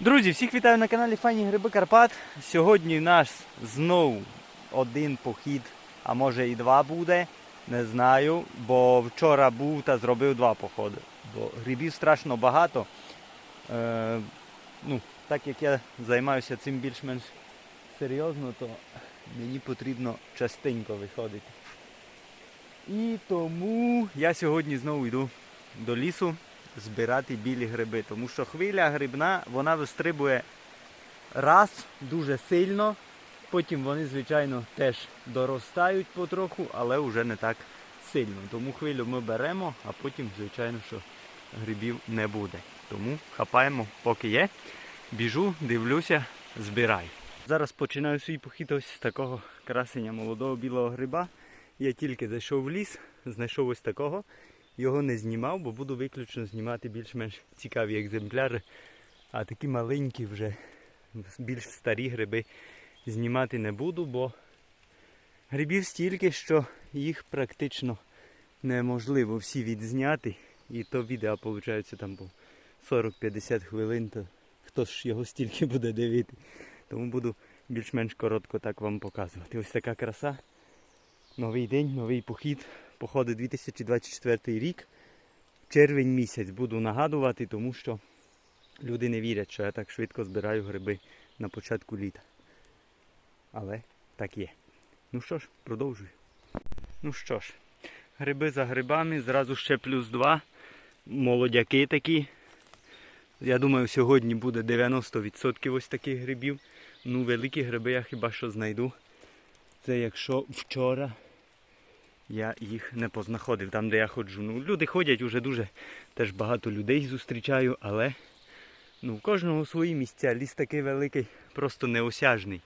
Друзі, всіх вітаю на каналі Файні Гриби Карпат. Сьогодні наш знову один похід, а може і два буде. Не знаю, бо вчора був та зробив два походи. Бо грибів страшно багато. Е, ну, так як я займаюся цим більш-менш серйозно, то мені потрібно частенько виходити. І тому я сьогодні знову йду до лісу збирати білі гриби, тому що хвиля грибна вона вистрибує раз дуже сильно, потім вони, звичайно, теж доростають потроху, але вже не так сильно. Тому хвилю ми беремо, а потім, звичайно, що грибів не буде. Тому хапаємо, поки є. Біжу, дивлюся, збираю. Зараз починаю свій похід ось з такого красення молодого білого гриба. Я тільки зайшов в ліс, знайшов ось такого. Його не знімав, бо буду виключно знімати більш-менш цікаві екземпляри. А такі маленькі вже більш старі гриби знімати не буду, бо грибів стільки, що їх практично неможливо всі відзняти. І то відео виходить там по 40-50 хвилин, то хто ж його стільки буде дивити. Тому буду більш-менш коротко так вам показувати. Ось така краса. Новий день, новий похід. Походи 2024 рік. Червень місяць буду нагадувати, тому що люди не вірять, що я так швидко збираю гриби на початку літа. Але так є. Ну що ж, продовжую. Ну що ж, гриби за грибами, зразу ще плюс два. Молодяки такі. Я думаю, сьогодні буде 90% ось таких грибів. Ну, великі гриби я хіба що знайду. Це якщо вчора я їх не познаходив там, де я ходжу. Ну, люди ходять уже дуже теж багато людей зустрічаю, але ну, у кожного свої місця. Ліс такий великий, просто неосяжний.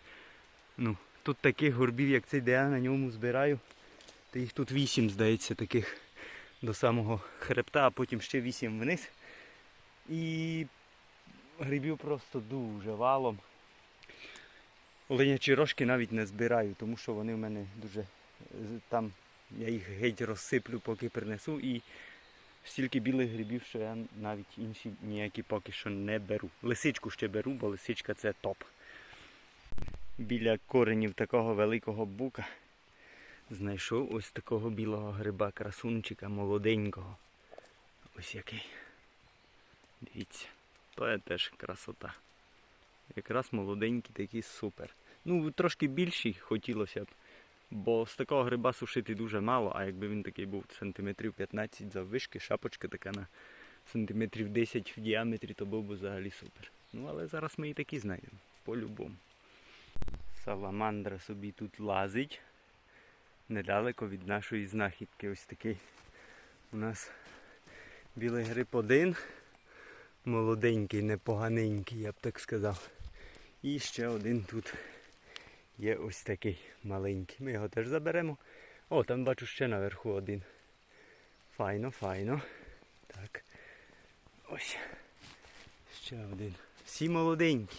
Ну, тут таких горбів, як цей, де я на ньому збираю, то їх тут вісім, здається, таких до самого хребта, а потім ще вісім вниз. І грибів просто дуже валом. Оленячі рожки навіть не збираю, тому що вони в мене дуже там я їх геть розсиплю, поки принесу. І стільки білих грибів, що я навіть інші ніякі поки що не беру. Лисичку ще беру, бо лисичка це топ. Біля коренів такого великого бука знайшов ось такого білого гриба, красунчика, молоденького. Ось який. Дивіться, то теж красота. Якраз молоденький такий супер. Ну, трошки більший хотілося б. Бо з такого гриба сушити дуже мало, а якби він такий був сантиметрів 15 заввишки, шапочка така на сантиметрів 10 в діаметрі, то був би взагалі супер. Ну але зараз ми і такі знайдемо. По-любому. Саламандра собі тут лазить. Недалеко від нашої знахідки. Ось такий у нас білий гриб один. Молоденький, непоганенький, я б так сказав. І ще один тут є ось такий маленький. Ми його теж заберемо. О, там бачу ще наверху один. Файно, файно. Так. Ось. Ще один. Всі молоденькі.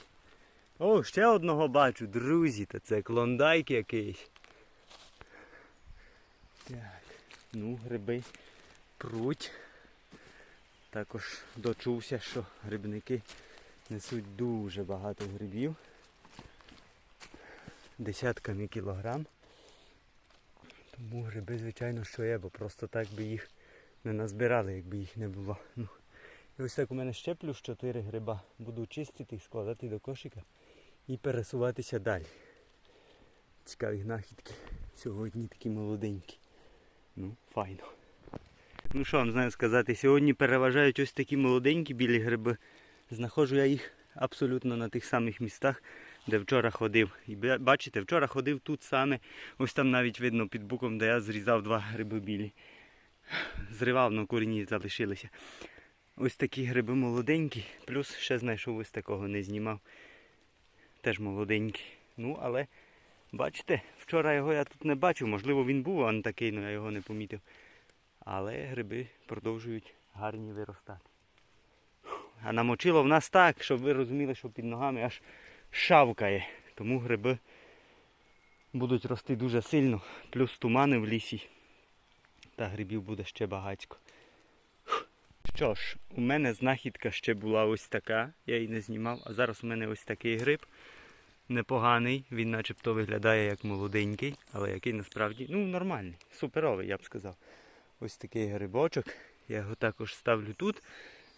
О, ще одного бачу, друзі, та це клондайк якийсь. Так. Ну, гриби пруть. Також дочувся, що грибники несуть дуже багато грибів. Десятками кілограм. Тому гриби, звичайно, що є, бо просто так би їх не назбирали, якби їх не було. Ну, і ось так у мене ще плюс 4 гриба. Буду чистити, складати до кошика і пересуватися далі. Цікаві знахідки. Сьогодні такі молоденькі. Ну, файно. Ну що вам знаю сказати, сьогодні переважають ось такі молоденькі білі гриби. Знаходжу я їх абсолютно на тих самих містах, де вчора ходив. І бачите, вчора ходив тут саме, ось там навіть видно під буком, де я зрізав два гриби білі. Зривав, на корінні залишилися. Ось такі гриби молоденькі, плюс ще знайшов ось такого, не знімав. Теж молоденький. Ну, але бачите, вчора його я тут не бачив, можливо він був, а такий, але я його не помітив. Але гриби продовжують гарні виростати. А намочило в нас так, щоб ви розуміли, що під ногами аж шавкає. Тому гриби будуть рости дуже сильно. Плюс тумани в лісі. Та грибів буде ще багатько. Що ж, у мене знахідка ще була ось така, я її не знімав, а зараз у мене ось такий гриб. Непоганий, він начебто виглядає як молоденький, але який насправді ну, нормальний, суперовий, я б сказав. Ось такий грибочок. Я його також ставлю тут,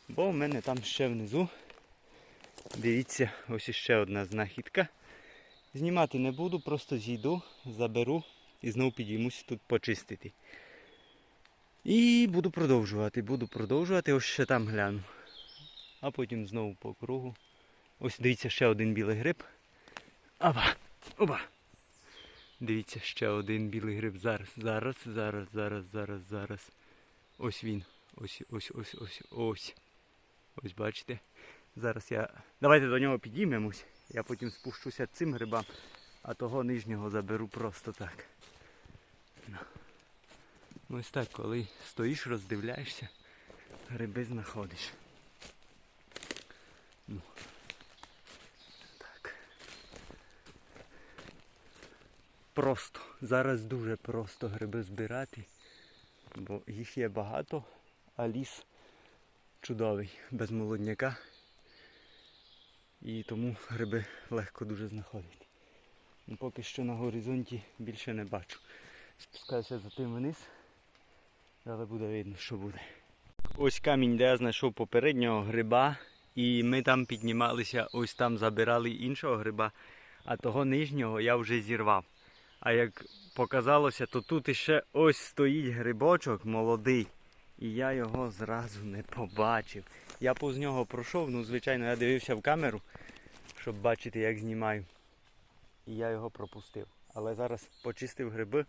бо у мене там ще внизу. Дивіться, ось іще одна знахідка. Знімати не буду, просто зійду, заберу і знову підіймусь тут почистити. І буду продовжувати, буду продовжувати, ось ще там гляну. А потім знову по кругу. Ось дивіться ще один білий гриб. Опа! Опа! Дивіться, ще один білий гриб. Зараз, зараз, зараз, зараз, зараз, зараз. Ось він. Ось, ось, ось, ось, ось. Ось бачите. Зараз я. Давайте до нього підіймемось. Я потім спущуся цим грибам, а того нижнього заберу просто так. Ну. Ось так, коли стоїш, роздивляєшся, гриби знаходиш. Ну. Так. Просто. Зараз дуже просто гриби збирати, бо їх є багато, а ліс чудовий, без молодняка. І тому гриби легко дуже знаходити. Ну, Поки що на горизонті більше не бачу. Спускаюся за тим вниз, але буде видно, що буде. Ось камінь, де я знайшов попереднього гриба, і ми там піднімалися, ось там забирали іншого гриба, а того нижнього я вже зірвав. А як показалося, то тут іще ось стоїть грибочок молодий. І я його зразу не побачив. Я повз нього пройшов, ну звичайно, я дивився в камеру, щоб бачити, як знімаю. І я його пропустив. Але зараз почистив гриби,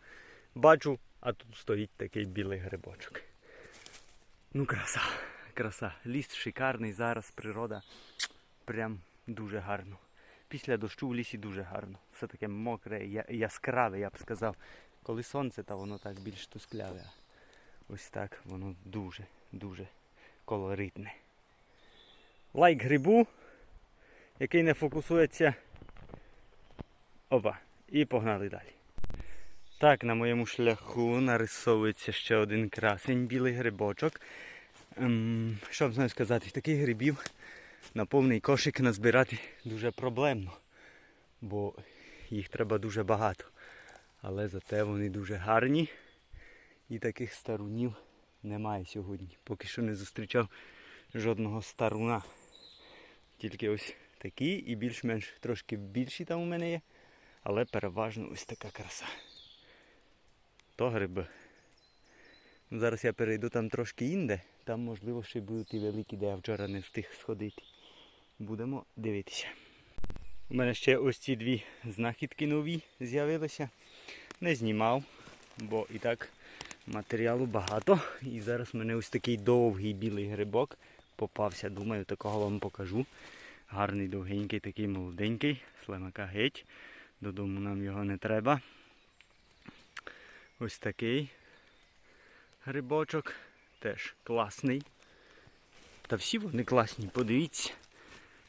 бачу, а тут стоїть такий білий грибочок. Ну, краса, краса. Ліс шикарний, зараз природа прям дуже гарно. Після дощу в лісі дуже гарно. Все таке мокре, яскраве, я б сказав. Коли сонце, то воно так більш тускляве. Ось так воно дуже, дуже колоритне. Лайк грибу, який не фокусується. Опа. І погнали далі. Так, на моєму шляху нарисовується ще один красень, білий грибочок. Ем, що вам знаю сказати, таких грибів на повний кошик назбирати дуже проблемно, бо їх треба дуже багато. Але зате вони дуже гарні. І таких старунів немає сьогодні. Поки що не зустрічав жодного старуна. Тільки ось такі і більш-менш трошки більші там у мене є. Але переважно ось така краса. То гриби. Зараз я перейду там трошки інде. Там можливо ще будуть і великі, де я вчора не встиг сходити. Будемо дивитися. У мене ще ось ці дві знахідки нові з'явилися. Не знімав, бо і так матеріалу багато. І зараз в мене ось такий довгий білий грибок попався. Думаю, такого вам покажу. Гарний довгенький, такий молоденький, слимака геть. Додому нам його не треба. Ось такий грибочок. Теж класний. Та всі вони класні, подивіться.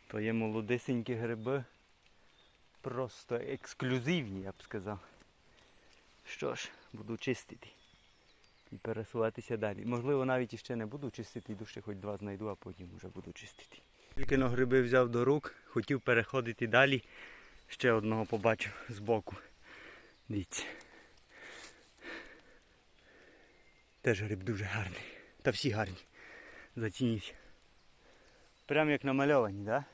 То є молодесенькі гриби. Просто ексклюзивні, я б сказав. Що ж, буду чистити і пересуватися далі. Можливо, навіть іще не буду чистити, йду ще хоч два знайду, а потім вже буду чистити. Тільки но гриби взяв до рук, хотів переходити далі. Ще одного побачив збоку. Дивіться. Теж гриб дуже гарний. Та всі гарні. Зацініть. Прям як намальовані, так? Да?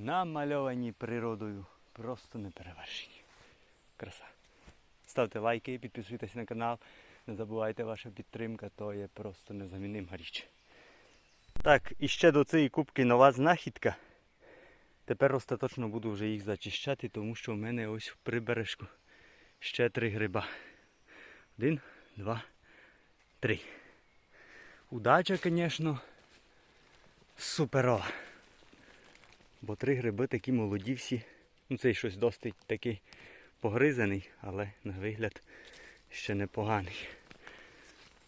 Намальовані природою. Просто неперевершені. Краса. Ставте лайки, підписуйтесь на канал. Не забувайте, ваша підтримка, то є просто незамінима річ. Так, і ще до цієї кубки нова знахідка. Тепер остаточно буду вже їх зачищати, тому що в мене ось в прибережку ще три гриба. Один, два, три. Удача, звісно, суперова. Бо три гриби такі молоді всі. Ну цей щось досить такий погризаний, але на вигляд ще непоганий.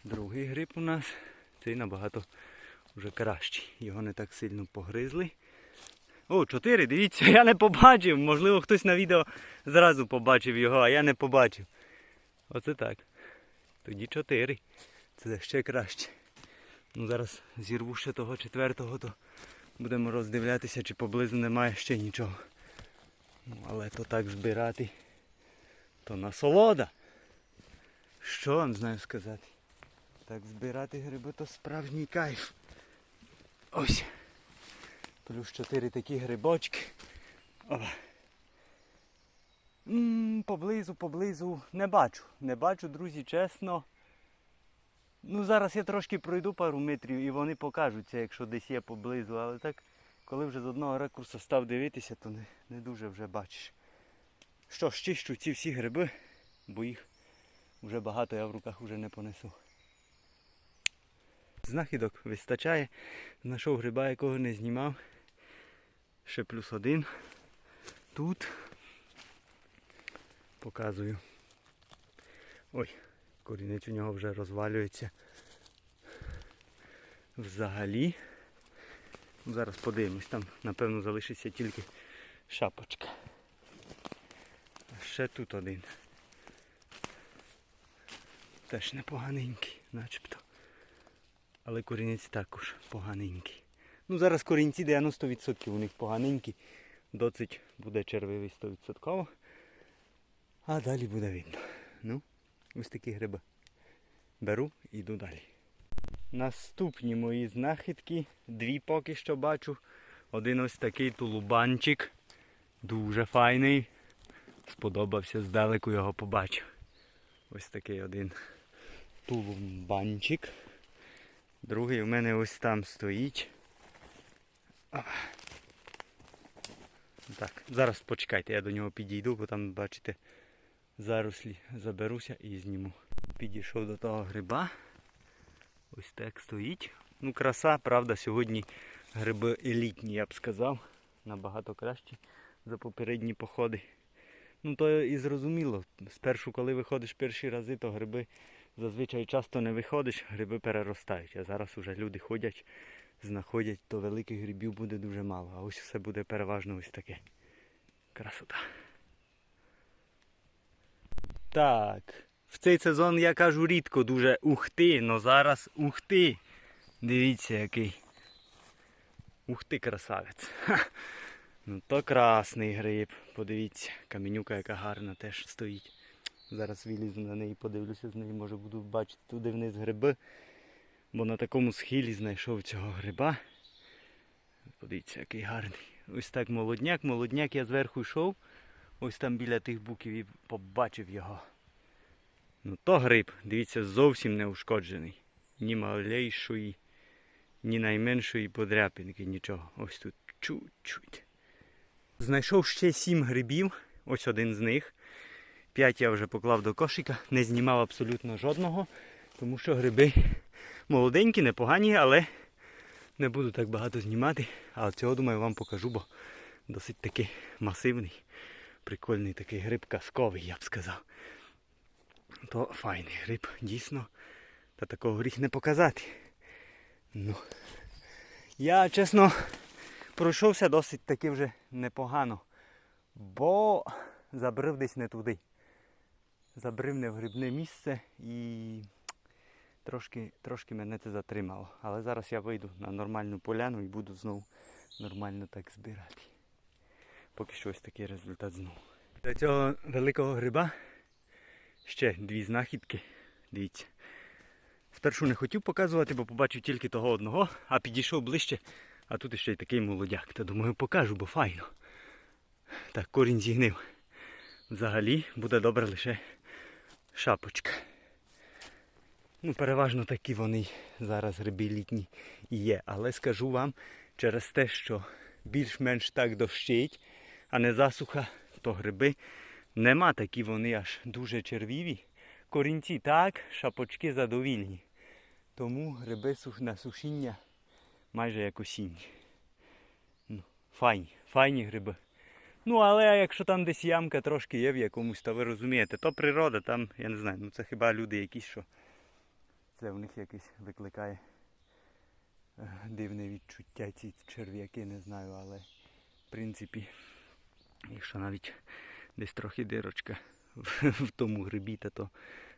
Другий гриб у нас, цей набагато вже кращий. Його не так сильно погризли. О, чотири, дивіться, я не побачив. Можливо, хтось на відео зразу побачив його, а я не побачив. Оце так. Тоді чотири. Це ще краще. Ну зараз зірву ще того четвертого, то будемо роздивлятися, чи поблизу немає ще нічого. Ну, але то так збирати, то насолода. Що вам знаю сказати? Так збирати гриби то справжній кайф. Ось. Плюс чотири такі грибочки. Опа. М, Поблизу, поблизу не бачу. Не бачу, друзі, чесно. Ну, зараз я трошки пройду пару метрів і вони покажуться, якщо десь є поблизу. Але так, коли вже з одного ракурсу став дивитися, то не, не дуже вже бачиш. Що ж, чищу ці всі гриби, бо їх вже багато я в руках вже не понесу. Знахідок вистачає. Знайшов гриба, якого не знімав. Ще плюс один. Тут показую. Ой, корінець у нього вже розвалюється. Взагалі. Зараз подивимось, там напевно залишиться тільки шапочка. А ще тут один. Теж непоганенький, начебто. Але корінець також поганенький. Ну зараз корінці 90% у них поганенькі. Доцить буде червивий 100%. А далі буде видно. Ну, ось такі гриби. Беру і йду далі. Наступні мої знахідки. Дві поки що бачу. Один ось такий тулубанчик. Дуже файний. Сподобався, здалеку його побачив. Ось такий один тулубанчик. Другий у мене ось там стоїть. Так, зараз почекайте, я до нього підійду, бо там, бачите, зарослі заберуся і зніму. Підійшов до того гриба. Ось так стоїть. Ну, краса, правда, сьогодні гриби елітні, я б сказав. Набагато кращі за попередні походи. Ну, то і зрозуміло. Спершу, коли виходиш перші рази, то гриби зазвичай часто не виходиш, гриби переростають. А зараз уже люди ходять, знаходять, то великих грибів буде дуже мало. А ось все буде переважно ось таке. Красота. Так. В цей сезон я кажу рідко дуже ухти, але зараз ухти. Дивіться який. Ухти красавець. Ха. Ну то красний гриб. Подивіться, каменюка яка гарна теж стоїть. Зараз вилізу на неї, подивлюся з неї, може буду бачити туди вниз гриби. Бо на такому схилі знайшов цього гриба. Подивіться, який гарний. Ось так молодняк. Молодняк я зверху йшов. Ось там біля тих буків і побачив його. Ну то гриб, дивіться, зовсім не ушкоджений. Ні малейшої, ні найменшої подряпинки, нічого. Ось тут чуть-чуть. Знайшов ще сім грибів, ось один з них. П'ять я вже поклав до кошика, не знімав абсолютно жодного, тому що гриби молоденькі, непогані, але не буду так багато знімати. А цього, думаю, вам покажу, бо досить таки масивний, прикольний такий гриб казковий, я б сказав. То файний гриб, дійсно. Та такого гріх не показати. Ну, я, чесно, пройшовся досить таки вже непогано, бо забрив десь не туди. Забрив не в грибне місце і трошки, трошки мене це затримало. Але зараз я вийду на нормальну поляну і буду знову нормально так збирати. Поки що ось такий результат знову. Для цього великого гриба ще дві знахідки. Дивіться. Спершу не хотів показувати, бо побачив тільки того одного, а підійшов ближче, а тут ще й такий молодяк. Та думаю, покажу, бо файно. Так, корінь зігнив. Взагалі буде добре лише шапочка. Ну, переважно такі вони зараз гриби літні є. Але скажу вам, через те, що більш-менш так дощить, а не засуха, то гриби нема такі вони аж дуже червіві. Корінці так, шапочки задовільні. Тому гриби на сушіння майже як осінні. Ну, файні, файні гриби. Ну, але якщо там десь ямка трошки є в якомусь, то ви розумієте, то природа, там, я не знаю, ну це хіба люди якісь, що це в них якесь викликає е, дивне відчуття, ці черв'яки, не знаю, але в принципі, якщо навіть десь трохи дирочка в, тому грибі, то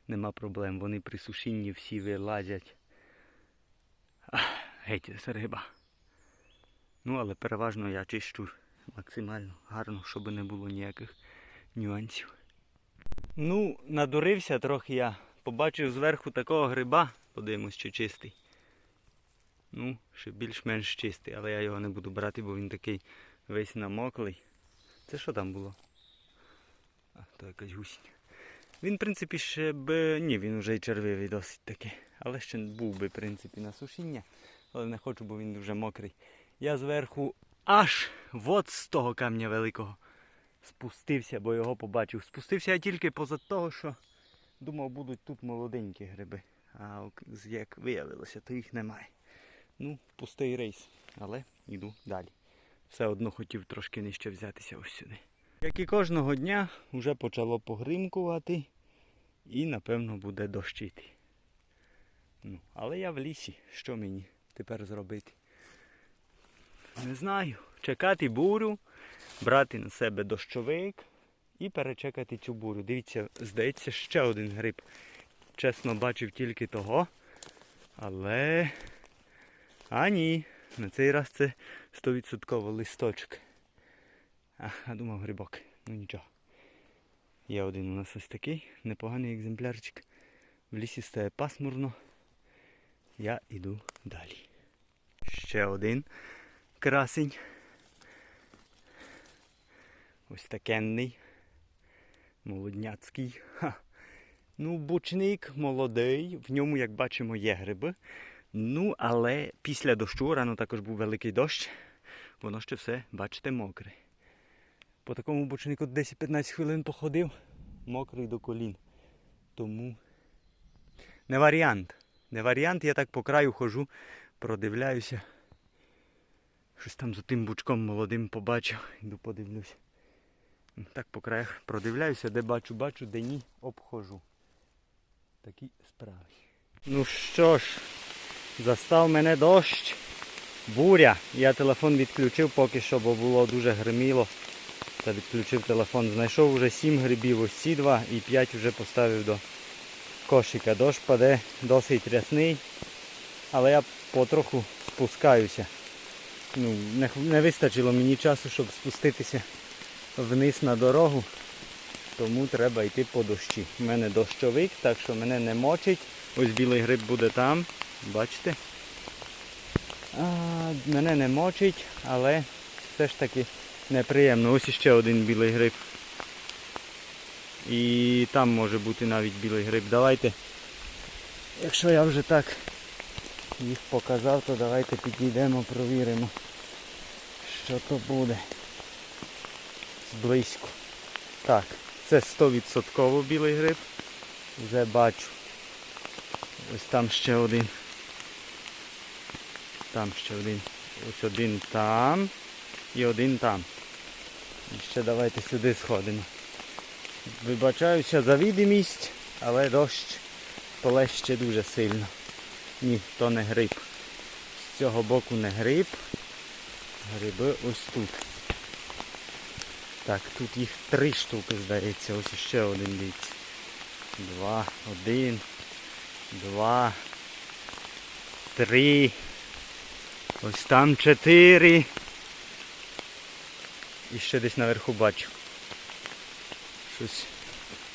нема проблем. Вони при сушінні всі вилазять. Геть це риба. Ну, але переважно я чищу максимально гарно, щоб не було ніяких нюансів. Ну, надурився трохи я. Побачив зверху такого гриба, подивимось, чи чистий. Ну, ще більш-менш чистий, але я його не буду брати, бо він такий весь намоклий. Це що там було? А, то якась гусінь. Він, в принципі, ще б. Ні, він вже й червивий досить таки. Але ще був би, в принципі, на сушіння. Але не хочу, бо він дуже мокрий. Я зверху аж от з того камня великого спустився, бо його побачив. Спустився я тільки поза того, що думав, будуть тут молоденькі гриби. А як виявилося, то їх немає. Ну, пустий рейс, але йду далі. Все одно хотів трошки нижче взятися ось сюди. Як і кожного дня, вже почало погримкувати і напевно буде дощити. Ну, але я в лісі. Що мені тепер зробити? Не знаю. Чекати бурю, брати на себе дощовик і перечекати цю бурю. Дивіться, здається, ще один гриб. Чесно, бачив тільки того. Але. А ні, на цей раз це 100% листочок. А, думав грибок. Ну нічого. Є один у нас ось такий непоганий екземплярчик. В лісі стає пасмурно. Я йду далі. Ще один красень. Ось такенний. Молодняцький. Ха. Ну, бучник молодий, в ньому, як бачимо, є гриби. Ну, але після дощу, рано також був великий дощ, воно ще все, бачите, мокре. По такому бочнику 10-15 хвилин походив, мокрий до колін. Тому не варіант. Не варіант, я так по краю хожу, продивляюся. Щось там за тим бучком молодим побачив, йду подивлюся. Так по краях продивляюся, де бачу, бачу, де ні, обхожу. Такі справи. Ну що ж, застав мене дощ, буря. Я телефон відключив поки що, бо було дуже гриміло. Та відключив телефон. Знайшов вже 7 грибів, ось ці два і 5 вже поставив до кошика. Дощ паде досить рясний, але я потроху спускаюся. Ну, не, не вистачило мені часу, щоб спуститися вниз на дорогу, тому треба йти по дощі. У мене дощовик, так що мене не мочить. Ось білий гриб буде там, бачите? А, мене не мочить, але все ж таки неприємно. Ось іще один білий гриб. І там може бути навіть білий гриб. Давайте, якщо я вже так їх показав, то давайте підійдемо, провіримо, що то буде. Зблизько. Так, це 100% білий гриб. Вже бачу. Ось там ще один. Там ще один. Ось один там і один там. І ще давайте сюди сходимо. Вибачаюся за відомість, але дощ полеще дуже сильно. Ні, то не гриб. З цього боку не гриб. Гриби ось тут. Так, тут їх три штуки, здається. Ось ще один дивіться. Два, один, два, три. Ось там чотири. І ще десь наверху бачу. Щось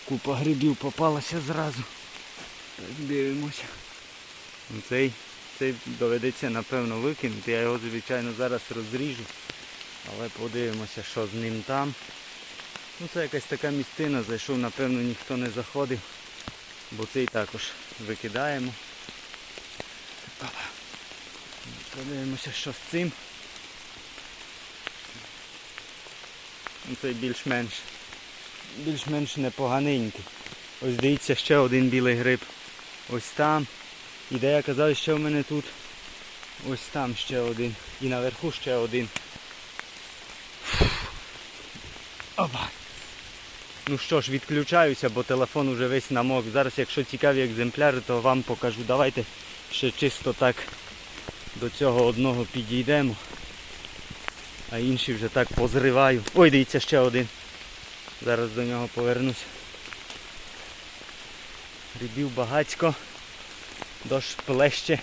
купа грибів попалася зразу. Так дивимося. Ну, Цей, цей доведеться напевно викинути. Я його, звичайно, зараз розріжу. Але подивимося, що з ним там. Ну це якась така місцина, зайшов, напевно, ніхто не заходив. Бо цей також викидаємо. Подивимося, що з цим. Ну, Цей більш-менш більш-менш непоганенький. Ось дивіться, ще один білий гриб. Ось там. І де я казав, ще в мене тут. Ось там ще один. І наверху ще один. Опа. Ну що ж, відключаюся, бо телефон уже весь намок. Зараз, якщо цікаві екземпляри, то вам покажу. Давайте ще чисто так до цього одного підійдемо. А інші вже так позриваю. Ой, дивіться, ще один. Зараз до нього повернусь. Грибів багацько. Дощ плеще.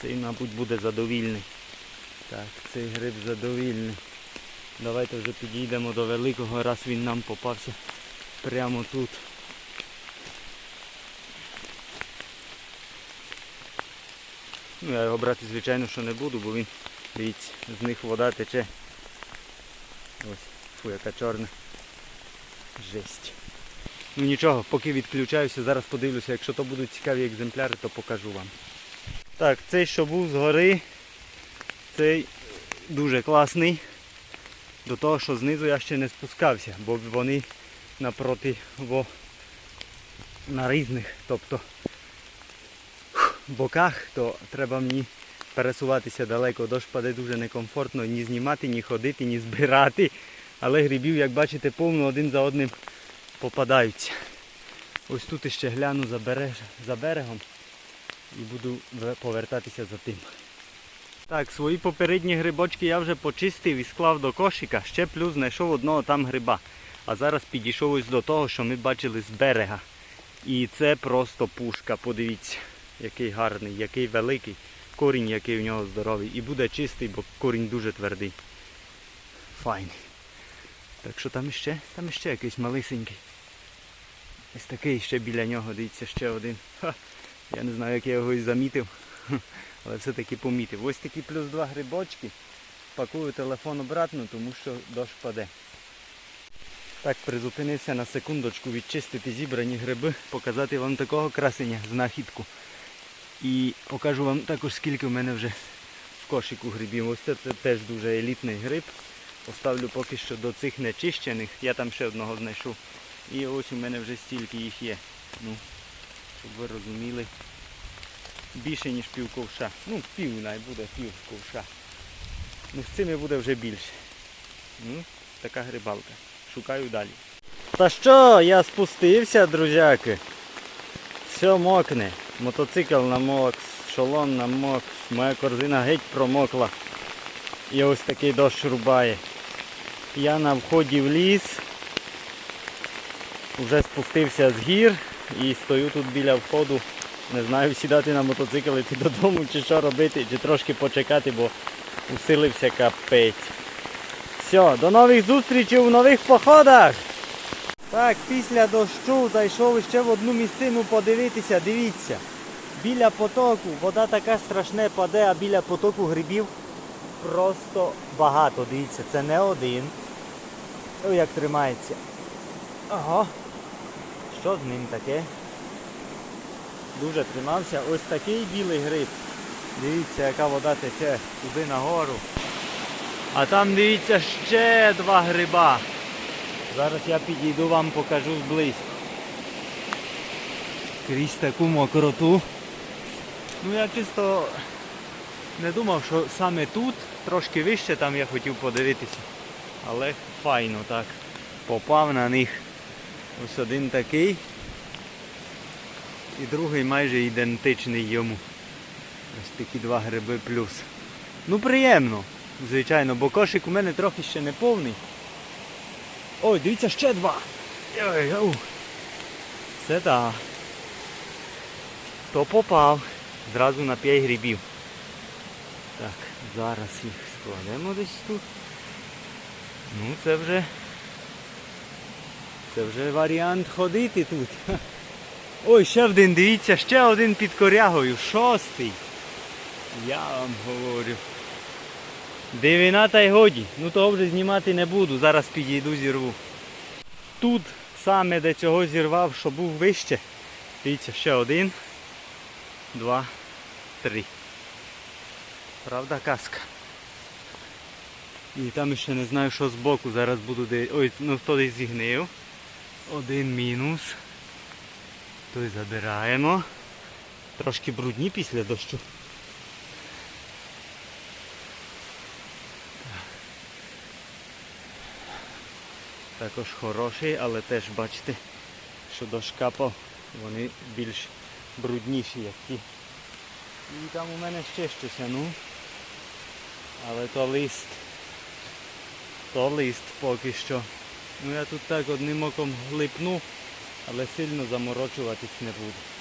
Цей, мабуть, буде задовільний. Так, цей гриб задовільний. Давайте вже підійдемо до великого, раз він нам попався прямо тут. Ну, я його брати, звичайно, що не буду, бо він, дивіться, з них вода тече. Ось, фу, яка чорна. Жесть. Ну нічого, поки відключаюся, зараз подивлюся, якщо то будуть цікаві екземпляри, то покажу вам. Так, цей, що був згори, цей дуже класний. До того, що знизу я ще не спускався, бо вони напроти во, на різних, тобто боках, то треба мені пересуватися далеко. Дощ паде дуже некомфортно ні знімати, ні ходити, ні збирати. Але грибів, як бачите, повно один за одним попадаються. Ось тут іще гляну за, берег, за берегом і буду повертатися за тим. Так, свої попередні грибочки я вже почистив і склав до кошика. Ще плюс знайшов одного там гриба. А зараз підійшов ось до того, що ми бачили з берега. І це просто пушка. Подивіться, який гарний, який великий. Корінь, який у нього здоровий. І буде чистий, бо корінь дуже твердий. Файний. Так що там іще, там іще якийсь малисенький. Ось такий ще біля нього, дивіться, ще один. Ха, я не знаю, як я його і замітив, але все-таки помітив. Ось такі плюс два грибочки. Пакую телефон обратно, тому що дощ паде. Так, призупинився на секундочку відчистити зібрані гриби, показати вам такого красення знахідку. І покажу вам також, скільки в мене вже в кошику грибів. Ось це, теж дуже елітний гриб. Поставлю поки що до цих нечищених. Я там ще одного знайшов. І ось у мене вже стільки їх є. Ну, щоб ви розуміли. Більше ніж пів ковша. Ну, пів най буде пів ковша. Ну з цими буде вже більше. Ну, така грибалка. Шукаю далі. Та що, я спустився, друзяки. Все мокне. Мотоцикл намок, шолом намок, моя корзина геть промокла. І ось такий дощ рубає. Я на вході в ліс. Вже спустився з гір і стою тут біля входу. Не знаю, сідати на мотоцикл, іти додому, чи що робити, чи трошки почекати, бо усилився капець. Все, до нових зустрічей у нових походах. Так, після дощу зайшов ще в одну місцину подивитися, дивіться. Біля потоку вода така страшне паде, а біля потоку грибів просто багато. Дивіться, це не один. Ой, як тримається. Ага. Що з ним таке? Дуже тримався. Ось такий білий гриб. Дивіться, яка вода тече туди нагору. А там дивіться ще два гриба. Зараз я підійду вам покажу зблизько. Крізь таку мокроту. Ну я чисто не думав, що саме тут, трошки вище там я хотів подивитися. Але файно так. Попав на них. Ось один такий. І другий майже ідентичний йому. Ось такі два гриби плюс. Ну приємно, звичайно, бо кошик у мене трохи ще не повний. Ой, дивіться, ще два. Це так. Хто попав? Зразу на 5 грибів. Так, зараз їх складемо десь тут. Ну це вже... Це вже варіант ходити тут. Ой, ще один, дивіться, ще один під корягою. Шостий. Я вам говорю. Дивина та й годі. Ну того вже знімати не буду, зараз підійду зірву. Тут саме де цього зірвав, що був вище. Дивіться, ще один, два, три. Правда казка. І там ще не знаю, що збоку. Зараз буду дивитися. Ой, ну хто десь зігнив. Один мінус. Той забираємо. Трошки брудні після дощу. Також хороший, але теж бачите, що дощ капав, вони більш брудніші, як ті. І там у мене ще щось, ну. Але то лист. То лист поки що. Ну я тут так одним оком глипну, але сильно заморочуватись не буду.